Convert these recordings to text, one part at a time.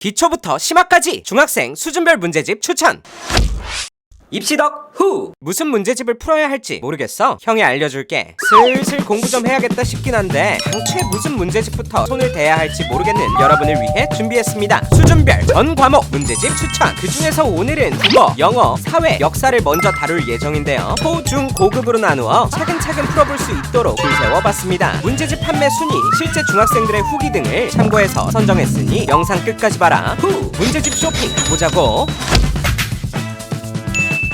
기초부터 심화까지 중학생 수준별 문제집 추천. 입시덕 후. 무슨 문제집을 풀어야 할지 모르겠어. 형이 알려줄게. 슬슬 공부 좀 해야겠다 싶긴 한데 당최 무슨 문제집부터 손을 대야 할지 모르겠는 여러분을 위해 준비했습니다. 수준별 전 과목 문제집 추천. 그 중에서 오늘은 국어 영어 사회 역사를 먼저 다룰 예정인데요. 초 중 고급으로 나누어 차근차근 풀어볼 수 있도록 줄 세워봤습니다. 문제집 판매 순위 실제 중학생들의 후기 등을 참고해서 선정했으니 영상 끝까지 봐라. 후! 문제집 쇼핑 보자고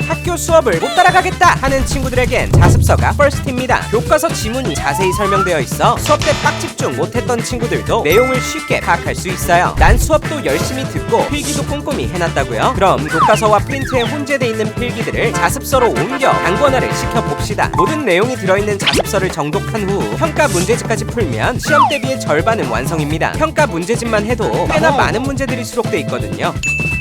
학교 수업을 못 따라가겠다 하는 친구들에겐 자습서가 퍼스트입니다. 교과서 지문이 자세히 설명되어 있어 수업 때 빡 집중 못했던 친구들도 내용을 쉽게 파악할 수 있어요. 난 수업도 열심히 듣고 필기도 꼼꼼히 해놨다고요? 그럼 교과서와 프린트에 혼재돼 있는 필기들을 자습서로 옮겨 단권화를 시켜봅시다. 모든 내용이 들어있는 자습서를 정독한 후 평가 문제집까지 풀면 시험 대비의 절반은 완성입니다. 평가 문제집만 해도 꽤나 많은 문제들이 수록돼 있거든요.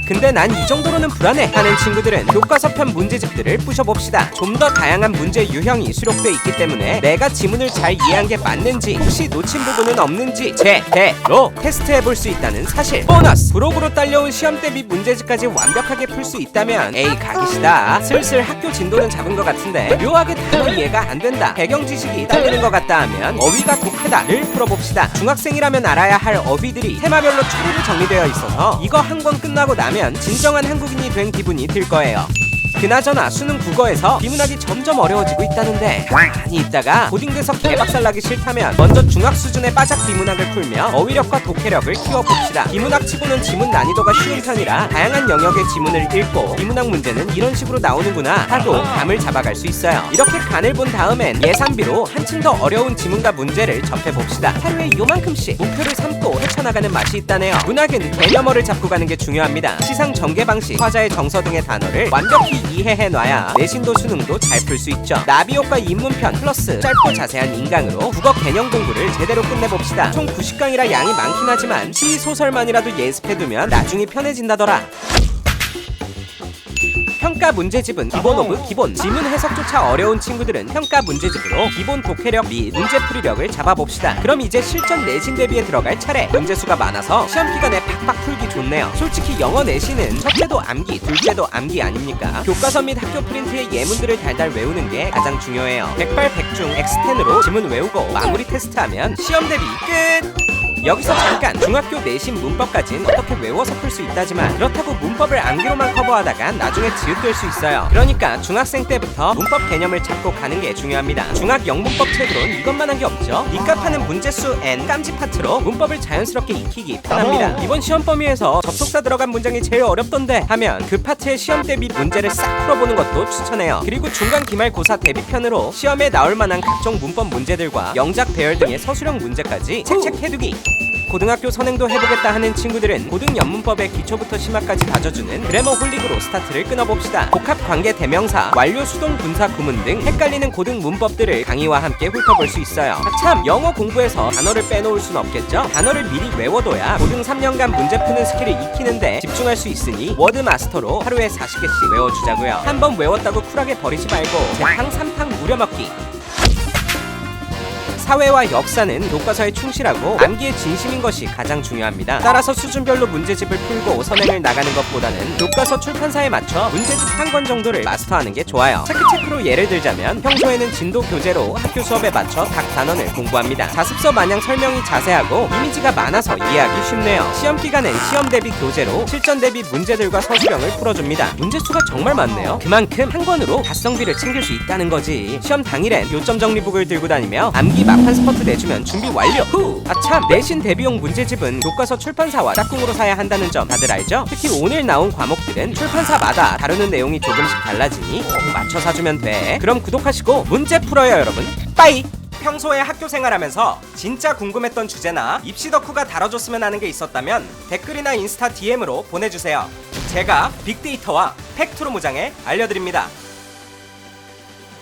근데 난 이 정도로는 불안해 하는 친구들은 교과서편 문제집들을 부셔봅시다. 좀 더 다양한 문제 유형이 수록돼 있기 때문에 내가 지문을 잘 이해한 게 맞는지 혹시 놓친 부분은 없는지 제대로 테스트해 볼 수 있다는 사실. 보너스! 브록으로 딸려온 시험 대비 문제집까지 완벽하게 풀 수 있다면 에이 가기시다. 슬슬 학교 진도는 잡은 것 같은데 묘하게 단어 이해가 안 된다. 배경 지식이 딸리는 것 같다 하면 어휘가 독 하다를 풀어봅시다. 중학생이라면 알아야 할 어휘들이 테마별로 추리로 정리되어 있어서 이거 한 권 끝나고 나면 진정한 한국인이 된 기분이 들 거예요. 그나저나 수능 국어에서 비문학이 점점 어려워지고 있다는데 가만히 있다가 고딩돼서 개박살나기 싫다면 먼저 중학 수준의 빠작 비문학을 풀며 어휘력과 독해력을 키워봅시다. 비문학 치고는 지문 난이도가 쉬운 편이라 다양한 영역의 지문을 읽고 비문학 문제는 이런 식으로 나오는구나 하고 감을 잡아갈 수 있어요. 이렇게 간을 본 다음엔 예산비로 한층 더 어려운 지문과 문제를 접해봅시다. 하루에 요만큼씩 목표를 삼고 헤쳐나가는 맛이 있다네요. 문학은 개념어를 잡고 가는 게 중요합니다. 시상 전개 방식 화자의 정서 등의 단어를 완벽히 이해해놔야 내신도 수능도 잘 풀 수 있죠. 나비효과 입문편 플러스 짧고 자세한 인강으로 국어 개념 공부를 제대로 끝내봅시다. 총 90강이라 양이 많긴 하지만 시 소설만이라도 예습해두면 나중이 편해진다더라. 평가 문제집은 기본 오브 기본. 지문 해석조차 어려운 친구들은 평가 문제집으로 기본 독해력 및 문제풀이력을 잡아봅시다. 그럼 이제 실전 내신 대비에 들어갈 차례. 문제수가 많아서 시험 기간에 팍팍 풀기 좋네요. 솔직히 영어 내신은 첫째도 암기 둘째도 암기 아닙니까? 교과서 및 학교 프린트의 예문들을 달달 외우는 게 가장 중요해요. 백발백중 X10으로 지문 외우고 마무리 테스트하면 시험 대비 끝 여기서 잠깐 중학교 내신 문법까진 어떻게 외워서 풀 수 있다지만 그렇다고 문법을 암기로만 커버하다가 나중에 지읒될 수 있어요. 그러니까 중학생 때부터 문법 개념을 잡고 가는 게 중요합니다. 중학 영문법 책으론 이것만 한 게 없죠. 니값하는 문제수 n 깜지 파트로 문법을 자연스럽게 익히기 편합니다. 이번 시험 범위에서 접속사 들어간 문장이 제일 어렵던데 하면 그 파트의 시험 대비 문제를 싹 풀어보는 것도 추천해요. 그리고 중간 기말고사 대비편으로 시험에 나올 만한 각종 문법 문제들과 영작 배열 등의 서술형 문제까지 책책 해두기 고등학교 선행도 해보겠다 하는 친구들은 고등 연문법의 기초부터 심화까지 다져주는 그래머 홀릭으로 스타트를 끊어봅시다. 복합 관계 대명사, 완료 수동 분사 구문 등 헷갈리는 고등 문법들을 강의와 함께 훑어볼 수 있어요. 아, 참 영어 공부에서 단어를 빼놓을 순 없겠죠? 단어를 미리 외워둬야 고등 3년간 문제 푸는 스킬을 익히는데 집중할 수 있으니 워드 마스터로 하루에 40개씩 외워주자고요. 한번 외웠다고 쿨하게 버리지 말고 대팡 3팡 무려먹기. 사회와 역사는 교과서에 충실하고 암기에 진심인 것이 가장 중요합니다. 따라서 수준별로 문제집을 풀고 선행을 나가는 것보다는 교과서 출판사에 맞춰 문제집 한 권 정도를 마스터하는 게 좋아요. 체크체크로 예를 들자면 평소에는 진도 교재로 학교 수업에 맞춰 각 단원을 공부합니다. 자습서 마냥 설명이 자세하고 이미지가 많아서 이해하기 쉽네요. 시험 기간엔 시험 대비 교재로 실전 대비 문제들과 서술형을 풀어줍니다. 문제수가 정말 많네요. 그만큼 한 권으로 가성비를 챙길 수 있다는 거지. 시험 당일엔 요점 정리북을 들고 다니며 암기 막판 스퍼트 내주면 준비 완료. 후! 아참 내신 대비용 문제집은 교과서 출판사와 짝꿍으로 사야 한다는 점 다들 알죠? 특히 오늘 나온 과목들은 출판사마다 다루는 내용이 조금씩 달라지니 꼭 맞춰 사주면 돼. 그럼 구독하시고 문제 풀어요 여러분. 빠이! 평소에 학교 생활하면서 진짜 궁금했던 주제나 입시 덕후가 다뤄줬으면 하는 게 있었다면 댓글이나 인스타 DM으로 보내주세요. 제가 빅데이터와 팩트로 무장해 알려드립니다.